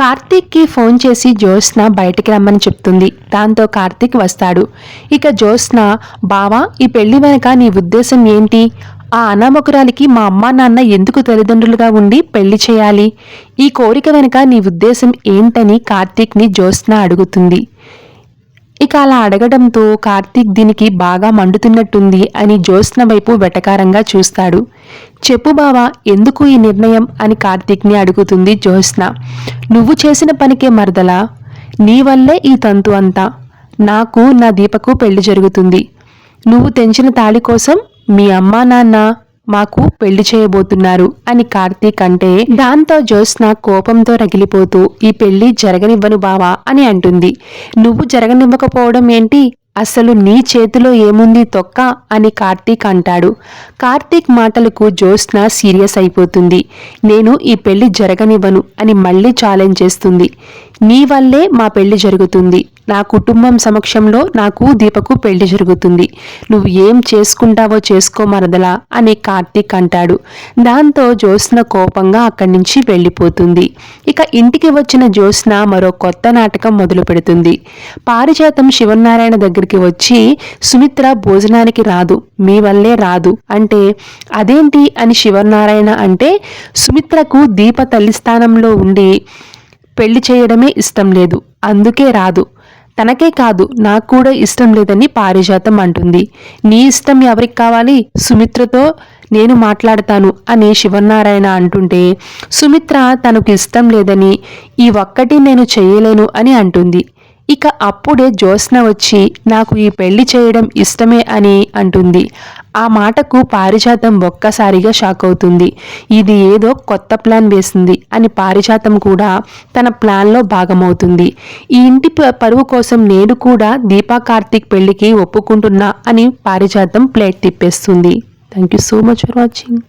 కార్తీక్కి phone చేసి జ్యోత్స్న బయటికి రమ్మని చెప్తుంది. దాంతో కార్తీక్ వస్తాడు. ఇక జ్యోత్స్న బావా ఈ పెళ్ళి వెనక నీ ఉద్దేశం ఏంటి? ఆ అనామకురాలికి మా అమ్మా నాన్న ఎందుకు తల్లిదండ్రులుగా ఉండి పెళ్ళి చేయాలి? ఈ కోరిక వెనుక నీ ఉద్దేశం ఏంటని కార్తీక్ని జ్యోత్స్న అడుగుతుంది. ఇక అలా అడగడంతో కార్తీక్ దీనికి బాగా మండుతున్నట్టుంది అని జ్యోత్స్న వైపు వెటకారంగా చూస్తాడు. చెప్పు బావా ఎందుకు ఈ నిర్ణయం? అని కార్తీక్ని అడుగుతుంది జ్యోత్స్న. నువ్వు చేసిన పనికే మరదలా? నీ వల్లే ఈ తంతు అంతా. నాకు నా దీపకు పెళ్ళి జరుగుతుంది. నువ్వు తెంచిన తాళి కోసం మీ అమ్మా నాన్న మాకు పెళ్ళి చేయబోతున్నారు అని కార్తీక్ అంటే దాంతో జ్యోత్స్న కోపంతో రగిలిపోతూ ఈ పెళ్ళి జరగనివ్వను బావా అని అంటుంది. నువ్వు జరగనివ్వకపోవడం ఏంటి? అసలు నీ చేతిలో ఏముంది తొక్క అని కార్తీక్ అంటాడు. కార్తీక్ మాటలకు జ్యోత్స్న సీరియస్ అయిపోతుంది. నేను ఈ పెళ్ళి జరగనివ్వను అని మళ్ళీ ఛాలెంజ్ చేస్తుంది. నీ వల్లే మా పెళ్ళి జరుగుతుంది. నా కుటుంబం సమక్షంలో నాకు దీపకు పెళ్ళి జరుగుతుంది. నువ్వు ఏం చేసుకుంటావో చేసుకో మరదలా అని కార్తీక్ అంటాడు. దాంతో జ్యోత్స్న కోపంగా అక్కడి నుంచి వెళ్ళిపోతుంది. ఇక ఇంటికి వచ్చిన జ్యోత్స్న మరో కొత్త నాటకం మొదలు పెడుతుంది. పారిజాతం శివనారాయణ దగ్గరికి వచ్చి సుమిత్ర భోజనానికి రాదు. మీ వల్లే రాదు. అంటే అదేంటి? అని శివనారాయణ అంటే సుమిత్రకు దీప తల్లి స్థానంలో ఉండి పెళ్ళి చేయడమే ఇష్టం లేదు. అందుకే రాదు. తనకే కాదు నాకు కూడా ఇష్టం లేదని పారిజాతం అంటుంది. నీ ఇష్టం ఎవరికి కావాలి? సుమిత్రతో నేను మాట్లాడతాను అని శివనారాయణ అంటుంటే సుమిత్ర తనకు ఇష్టం లేదని ఈ ఒక్కటి నేను చేయలేను అని అంటుంది. ఇక అప్పుడే జ్యోత్స్న వచ్చి నాకు ఈ పెళ్ళి చేయడం ఇష్టమే అని అంటుంది. ఆ మాటకు పారిజాతం ఒక్కసారిగా షాక్ అవుతుంది. ఇది ఏదో కొత్త ప్లాన్ వేసింది అని పారిజాతం కూడా తన ప్లాన్లో భాగమవుతుంది. ఈ ఇంటి పరువు కోసం నేను కూడా దీపా కార్తిక్ పెళ్ళికి ఒప్పుకుంటున్నా అని Parijatham plate తిప్పేస్తుంది. Thank you so much for watching